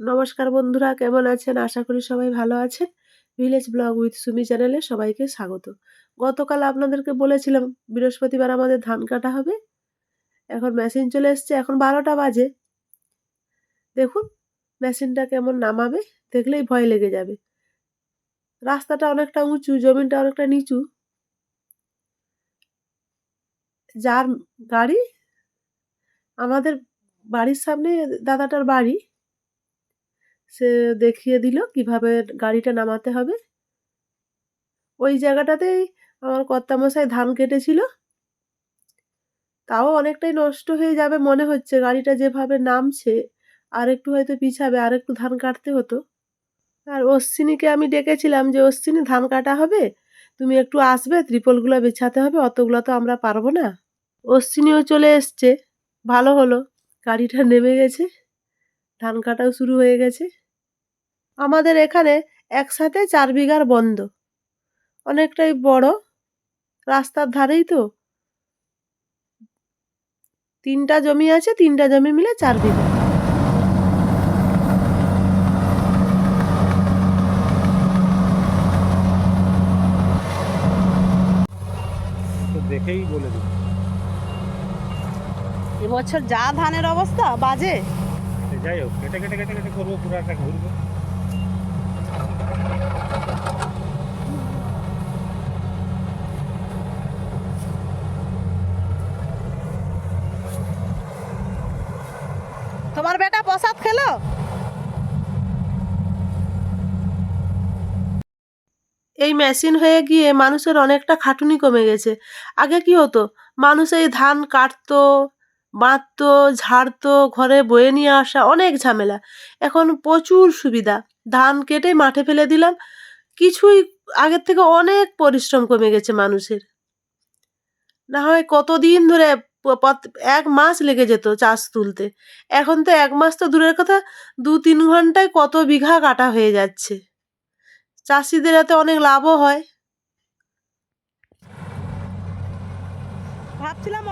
নমস্কার বন্ধুরা, কেমন আছেন? আশা করি সবাই ভালো আছেন। ভিলেজ ব্লগ উইথ সুমি চ্যানেলে সবাইকে স্বাগত। গতকাল আপনাদেরকে বলেছিলাম, বৃহস্পতিবার আমাদের ধান কাটা হবে। এখন মেশিন চলে এসছে, এখন বারোটা বাজে। দেখুন মেশিনটা কেমন নামাবে, দেখলেই ভয় লেগে যাবে। রাস্তাটা অনেকটা উঁচু জমিনটা অনেকটা নিচু। যার গাড়ি, আমাদের বাড়ির সামনে দাদাটার বাড়ি। সে দেখিয়ে দিল কীভাবে গাড়িটা নামাতে হবে। ওই জায়গাটাতেই আমার কর্তামশাই ধান কেটেছিল। তাও অনেকটাই নষ্ট হয়ে যাবে মনে হচ্ছে গাড়িটা যেভাবে নামছে আর একটু হয়তো পিছাবে আর একটু ধান কাটতে হতো। আর অশ্বিনীকে আমি ডেকেছিলাম যে, অশ্বিনী, ধান কাটা হবে? তুমি একটু আসবে, ত্রিপলগুলো বেছাতে হবে, অতগুলো তো আমরা পারব না। অশ্বিনীও চলে এসছে। ভালো হলো, গাড়িটা নেমে গেছে। ধান কাটাও শুরু হয়ে গেছে। আমাদের এখানে একসাথে চার বিঘার বন্ধ। অনেকটাই বড়। রাস্তার ধারেই তো। তিনটা জমি আছে তিনটা জমি মিলে চার বিঘা। দেখেই বলে দিই এবছর যা ধানের অবস্থা বাজে? যাই হোক কেটে কেটে কেটে কেটে করব পুরো একটা ঘুরবো। তোমার বেটা প্রসাদ খেলো? এই মেশিন হয়ে গিয়ে মানুষের অনেকটা খাটুনি কমে গেছে। আগে কি হতো? মানুষ এই ধান কাটতো বাঁধতো ঝাড়তো ঘরে বয়ে নিয়ে আসা অনেক ঝামেলা। এখন প্রচুর সুবিধা। ধান কেটে মাঠে ফেলে দিলাম। কিছুই আগের থেকে অনেক পরিশ্রম কমে গেছে মানুষের। না হয় কতদিন ধরে এক মাস লেগে যেত চাষ তুলতে। এখন তো এক মাস তো দূরের কথা। দু তিন ঘন্টায় কত বিঘা কাটা হয়ে যাচ্ছে। চাষিদের এতে অনেক লাভও হয়। ভাবছিলাম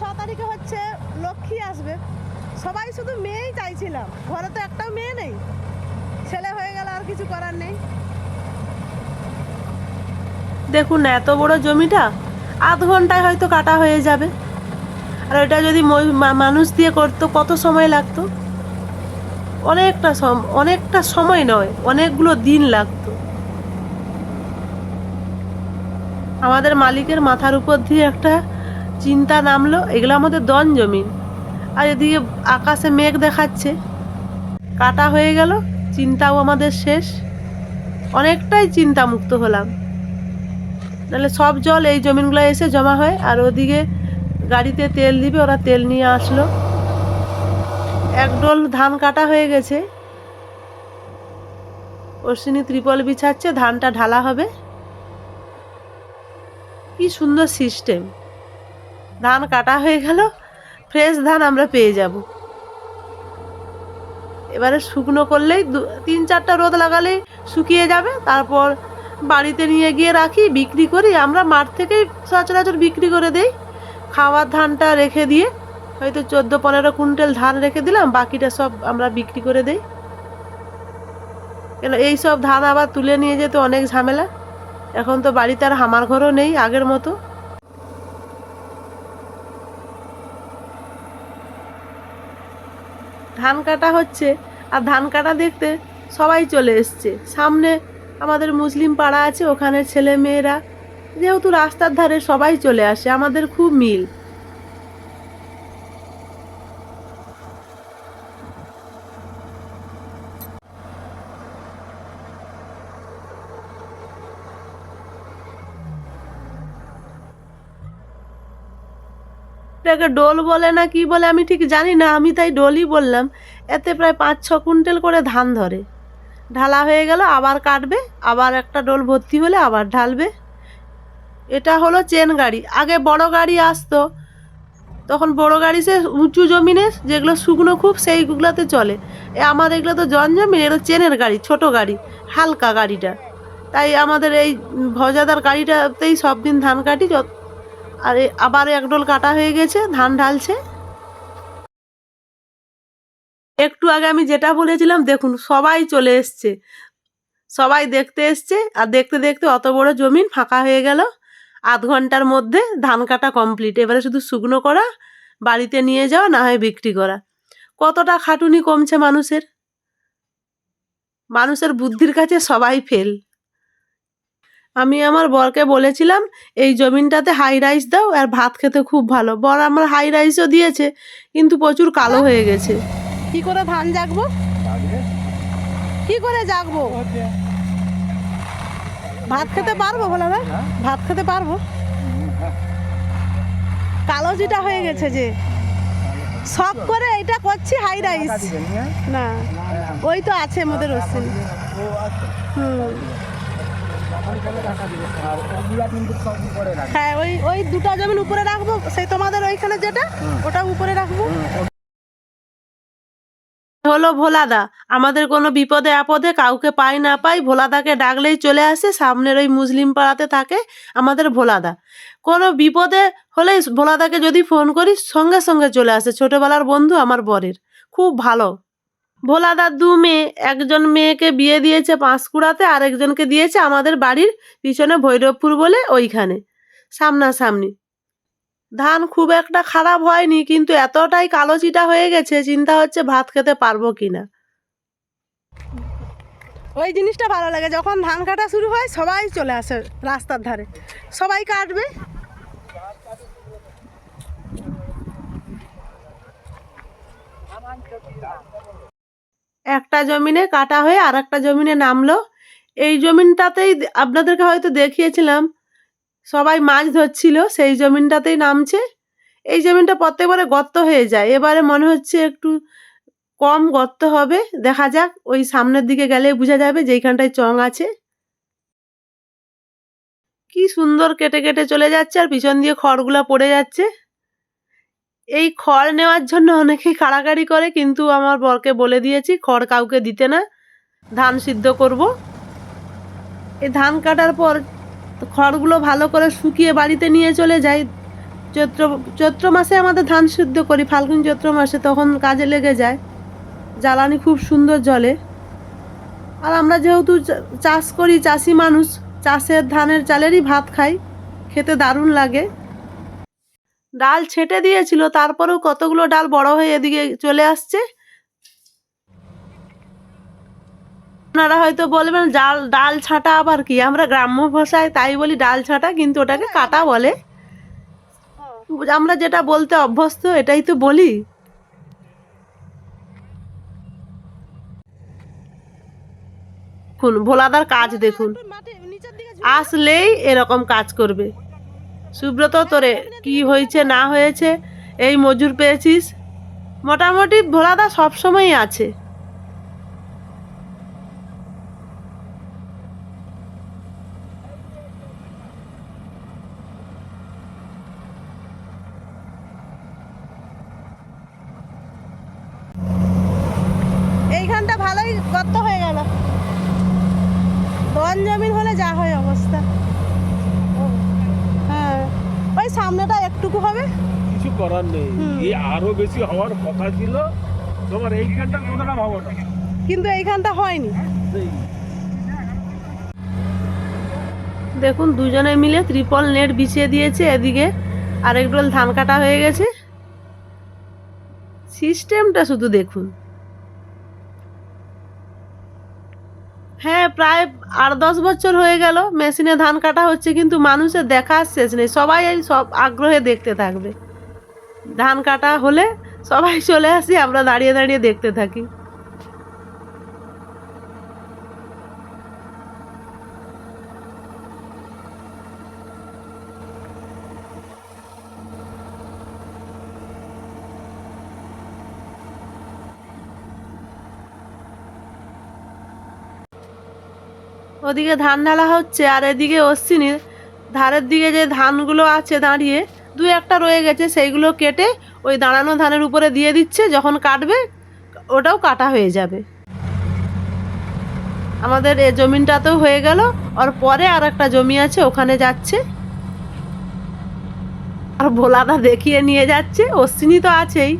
ছ তারিখে হচ্ছে লক্ষ্মী আসবে। সবাই শুধু মেয়েই চাইছিলাম। ঘরে তো একটাও মেয়ে নেই। ছেলে হয়ে গেল আর কিছু করার নেই। দেখুন এত বড় জমিটা, আধ ঘন্টায় হয়তো কাটা হয়ে যাবে। আর ওটা যদি মানুষ দিয়ে করতো, কত সময় লাগতো? অনেকটা সম, অনেকটা সময় নয়, অনেকগুলো দিন লাগতো। আমাদের মালিকের মাথার উপর দিয়ে একটা চিন্তা নামলো, এগুলো আমাদের দন জমিন আর এদিকে আকাশে মেঘ দেখাচ্ছে। কাটা হয়ে গেল, চিন্তাও আমাদের শেষ। অনেকটাই চিন্তামুক্ত হলাম। নাহলে সব জল এই জমিনগুলো এসে জমা হয়, আর ওদিকে গাড়িতে তেল দিবে, ওরা তেল নিয়ে আসলো। এক ডোল ধান কাটা হয়ে গেছে। অশ্বিনী ত্রিপল বিছাচ্ছে, ধানটা ঢালা হবে। কি সুন্দর সিস্টেম। ধান কাটা হয়ে গেল ফ্রেশ ধান আমরা পেয়ে যাব। এবারে শুকনো করলেই তিন চারটা রোদ লাগালেই শুকিয়ে যাবে, তারপর বাড়িতে নিয়ে গিয়ে রাখি, বিক্রি করি, আমরা মাঠ থেকেই সচরাচর বিক্রি করে দেই। খাওয়ার ধানটা রেখে দিয়ে, হয়তো চোদ্দ পনেরো কুইন্টাল ধান রেখে দিলাম, বাকিটা সব আমরা বিক্রি করে দেই। কেন, এই সব ধান আবার তুলে নিয়ে যেতে অনেক ঝামেলা। এখন তো বাড়িতে আর হামার ঘরও নেই আগের মতো। ধান কাটা হচ্ছে, আর ধান কাটা দেখতে সবাই চলে এসছে। সামনে আমাদের মুসলিম পাড়া আছে, ওখানে ছেলে মেয়েরা যেহেতু রাস্তার ধারে সবাই চলে আসে, আমাদের খুব মিল। এটাকে ডোল বলে না কি বলে আমি ঠিক জানি না, আমি তাই ডোলই বললাম। এতে প্রায় পাঁচ, ছ কুইন্টাল করে ধান ধরে। ঢালা হয়ে গেল, আবার কাটবে, আবার একটা ডোল ভর্তি হলে আবার ঢালবে। এটা হলো চেন গাড়ি। আগে বড় গাড়ি আসতো, তখন বড় গাড়ি সে উঁচু জমিনে, যেগুলো শুকনো খুব, সেইগুলোতে চলে। এ আমাদের এগুলো তো জন জমিন এগুলো চেনের গাড়ি, ছোট গাড়ি, হালকা গাড়িটা। তাই আমাদের এই ভজাদার গাড়িটাতেই সব দিন ধান কাটি আর আবার এক ডোল কাটা হয়ে গেছে, ধান ঢালছে। একটু আগে আমি যেটা বলেছিলাম, দেখুন, সবাই চলে এসছে। সবাই দেখতে এসছে, আর দেখতে দেখতে অত বড় জমিন ফাঁকা হয়ে গেল। আধ ঘণ্টার মধ্যে ধান কাটা কমপ্লিট। এবারে শুধু শুকনো করা, বাড়িতে নিয়ে যাওয়া, না হয় বিক্রি করা। কতটা খাটুনি কমছে মানুষের? মানুষের বুদ্ধির কাছে সবাই ফেল আমি আমার বরকে বলেছিলাম এই জমিনটাতে হাই রাইস দাও আর ভাত খেতে খুব ভালো। বর আমার হাই রাইসও দিয়েছে কিন্তু প্রচুর কালো হয়ে গেছে। কি করে ধান জাগবো? কি করে জাগবো? ভাত খেতে পারব বলে না? ভাত খেতে পারব? কালো যেটা হয়ে গেছে যে। সব করে এটা করছি হাই রাইস না ওই তো আছে মোদের রসুন হুম। হ্যাঁ ওই ওই দুটা জমিন উপরে রাখব, সেই তোমাদের ওইখানে যেটা, ওটা উপরে রাখব। হলো ভোলাদা। আমাদের কোনো বিপদে আপদে কাউকে পাই না পাই ভোলাদাকে ডাকলেই চলে আসে, সামনের ওই মুসলিম পাড়াতে থাকে আমাদের ভোলাদা। কোনো বিপদে হলেই ভোলাদাকে যদি ফোন করি, সঙ্গে সঙ্গে চলে আসে। ছোটবেলার বন্ধু আমার বরের। খুব ভালো। ভোলাদার দু মেয়ে, একজন মেয়েকে বিয়ে দিয়েছে পাঁশকুড়াতে আর একজনকে দিয়েছে আমাদের বাড়ির পিছনে ভৈরবপুর বলে ওইখানে, সামনাসামনি। ধান খুব একটা খারাপ হয়নি, কিন্তু এতটাই কালো চিটা হয়ে গেছে, চিন্তা হচ্ছে ভাত খেতে পারব কিনা। ওই জিনিসটা ভালো লাগে, যখন ধান কাটা শুরু হয়, সবাই চলে আসে রাস্তার ধারে। সবাই কাটবে। একটা জমিনে কাটা হয়ে আর একটা জমিনে নামলো। এই জমিনটাতেই আপনাদেরকে হয়তো দেখিয়েছিলাম, সবাই মাছ ধরছিল, সেই জমিনটাতেই নামছে। এই জমিনটা প্রত্যেকবারে গর্ত হয়ে যায়। এবারে মনে হচ্ছে একটু কম গর্ত হবে। দেখা যাক, ওই সামনের দিকে গেলে বোঝা যাবে যেইখানটায় চং আছে। কি সুন্দর কেটে কেটে চলে যাচ্ছে আর পিছন দিয়ে খড়গুলো পড়ে যাচ্ছে। এই খড় নেওয়ার জন্য অনেকেই কাড়াকাড়ি করে, কিন্তু আমার বরকে বলে দিয়েছি, খড় কাউকে দিতে না, ধান সিদ্ধ করব। এই ধান কাটার পর খড়গুলো ভালো করে শুকিয়ে বাড়িতে নিয়ে চলে যাই। চৈত্র চৈত্র মাসে আমাদের ধান সিদ্ধ করি, ফাল্গুন চৈত্র মাসে তখন কাজে লেগে যায়। জ্বালানি খুব সুন্দর জলে আর আমরা যেহেতু চাষ করি, চাষি মানুষ, চাষের ধানের চালেরই ভাত খাই, খেতে দারুণ লাগে। ডাল ছেটে দিয়েছিল তারপরেও কতগুলো ডাল বড় হয়ে এদিকে চলে আসছে? আপনারা হয়তো বলবেন ডাল ডাল ছাঁটা আবার কি? আমরা গ্রাম্য ভাষায় তাই বলি ডাল ছাঁটা কিন্তু ওটাকে কাটা বলে। আমরা যেটা বলতে অভ্যস্ত এটাই তো বলি। দেখুন ভোলাদার কাজ দেখুন। আসলেই এরকম কাজ করবে। সুব্রত তোরে, কি হয়েছে, না হয়েছে? এই মজুর পেয়েছিস? মোটামুটি ভোলাদা সবসময়ই আছে। এইখানটা ভালোই গর্ত হয়ে গেল। বন জমিন হলে যা হয় অবস্থা। সামনেটা একটুকু হবে। কিছু করার নেই। এই আরও বেশি হওয়ার কথা ছিল। তোমার এইখানটার কথাটা ভাবো না কিন্তু এইখানটা হয়নি। দেখুন দুজনে মিলে ত্রিপল নেট বিছিয়ে দিয়েছে এদিকে। আরেক ডোল ধান কাটা হয়ে গেছে। সিস্টেমটা শুধু দেখুন। হ্যাঁ প্রায় আট দশ বছর হয়ে গেল, মেশিনে ধান কাটা হচ্ছে, কিন্তু মানুষের দেখার শেষ নেই, সবাই এই সব আগ্রহে দেখতে থাকবে। ধান কাটা হলে সবাই চলে আসি, আমরা দাঁড়িয়ে দাঁড়িয়ে দেখতে থাকি। ওদিকে ধান ঢালা হচ্ছে আর এদিকে অশ্বিনীর ধারের দিকে যে ধানগুলো আছে দাঁড়িয়ে, দু একটা রয়ে গেছে, সেইগুলো কেটে ওই দাঁড়ানো ধানের উপরে দিয়ে দিচ্ছে, যখন কাটবে ওটাও কাটা হয়ে যাবে। আমাদের এ জমিনটাতেও হয়ে গেল, আর পরে আর একটা জমি আছে, ওখানে যাচ্ছে। আর ভোলাদা দেখিয়ে নিয়ে যাচ্ছে, অশ্বিনী তো আছেই।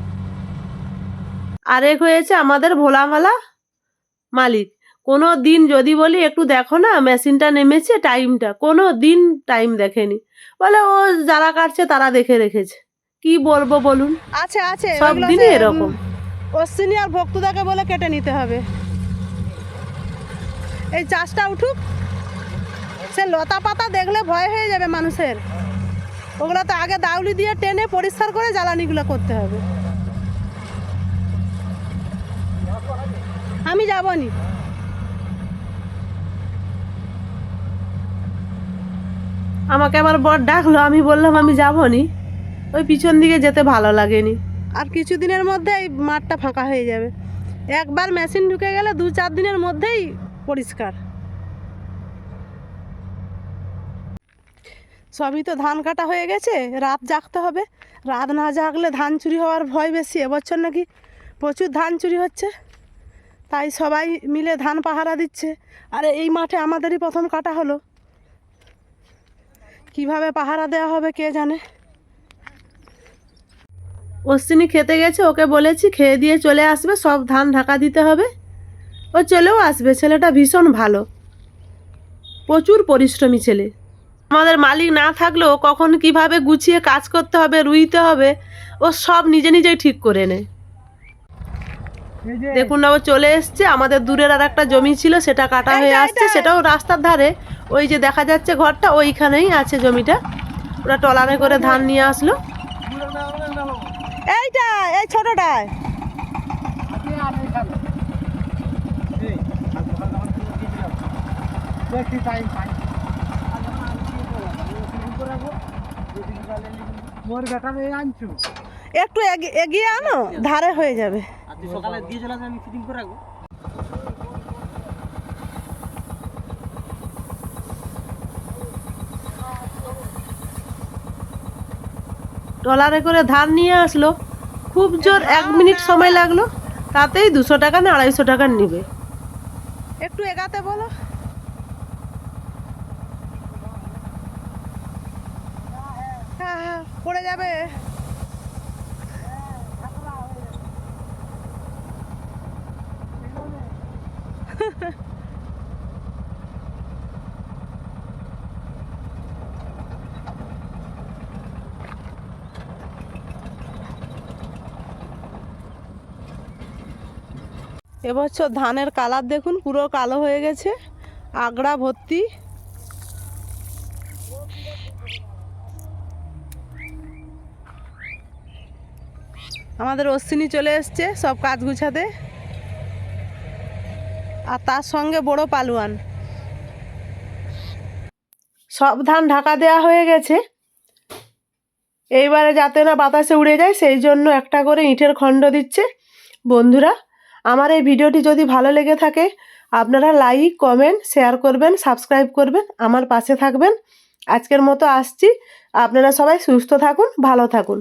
আরেক হয়েছে আমাদের ভোলামালা মালিক। কোনো দিন যদি বলি একটু দেখো না মেশিনটা নেমেছে টাইমটা। কোনো দিন টাইম দেখেনি। বলে ও যারা কাটছে তারা দেখে রেখেছে। কি বলব বলুন? আছে আছে সব দিনই এরকম। অশ্বিনী আর ভক্তদাকে বলে কেটে নিতে হবে। এই চাষটা উঠুক সে লতা পাতা দেখলে ভয় হয়ে যাবে মানুষের। ওগুলো তো আগে দাউলি দিয়ে টেনে পরিষ্কার করে জ্বালানিগুলো করতে হবে। আমি যাবনি। আমাকে আমার বর ডাকলো, আমি বললাম, আমি যাব নি ওই পিছন দিকে যেতে ভালো লাগেনি। আর কিছুদিনের মধ্যে এই মাঠটা ফাঁকা হয়ে যাবে। একবার মেশিন ঢুকে গেলে দু চার দিনের মধ্যেই পরিষ্কার। সবই তো ধান কাটা হয়ে গেছে, রাত জাগতে হবে। রাত না জাগলে ধান চুরি হওয়ার ভয় বেশি, এবছর নাকি প্রচুর ধান চুরি হচ্ছে। তাই সবাই মিলে ধান পাহারা দিচ্ছে। আর, এই মাঠে আমাদেরই প্রথম কাটা হলো। কীভাবে পাহারা দেওয়া হবে কে জানে? অশ্বিনী খেতে গেছে ওকে বলেছি খেয়ে দিয়ে চলে আসবে সব ধান ঢাকা দিতে হবে। ও চলেও আসবে ছেলেটা ভীষণ ভালো। প্রচুর পরিশ্রমী ছেলে। আমাদের মালিক না থাকলেও কখন কীভাবে গুছিয়ে কাজ করতে হবে রুইতে হবে ও সব নিজে নিজেই ঠিক করে নেয়। দেখুন না ও চলে এসছে আমাদের দূরের আর একটা জমি ছিল সেটা কাটা হয়ে আসছে সেটাও রাস্তার ধারে। ওই যে দেখা যাচ্ছে ঘরটা ওইখানেই আছে জমিটা। ওরা টলারে করে ধান নিয়ে আসলো। এইটা এই ছোটটায়। একটু এগি- এগিয়ে আনো ধারে হয়ে যাবে। সকালে দিয়ে চলে আমি ফিটিং করে রাখব। ট্রলারে করে ধান নিয়ে আসলো। খুব জোর এক মিনিট সময় লাগল, তাতেই দুশো টাকা না আড়াইশো টাকা নিবে। একটু এগাতে বলো। হ্যাঁ হ্যাঁ পড়ে যাবে। এবছর ধানের কালার দেখুন, পুরো কালো হয়ে গেছে। আগড়া ভর্তি। আমাদের অশ্বিনী চলে এসছে সব কাজ গুছাতে। আর তার সঙ্গে বড় পালুয়ান। সব ধান ঢাকা দেওয়া হয়ে গেছে। এইবারে যাতে না বাতাসে উড়ে যায়, সেই জন্য একটা করে ইঁটের খণ্ড দিচ্ছে। বন্ধুরা আমার এই ভিডিওটি যদি ভালো লেগে থাকে, আপনারা লাইক কমেন্ট শেয়ার করবেন সাবস্ক্রাইব করবেন, আমার পাশে থাকবেন। আজকের মতো আসছি। আপনারা সবাই সুস্থ থাকুন, ভালো থাকুন।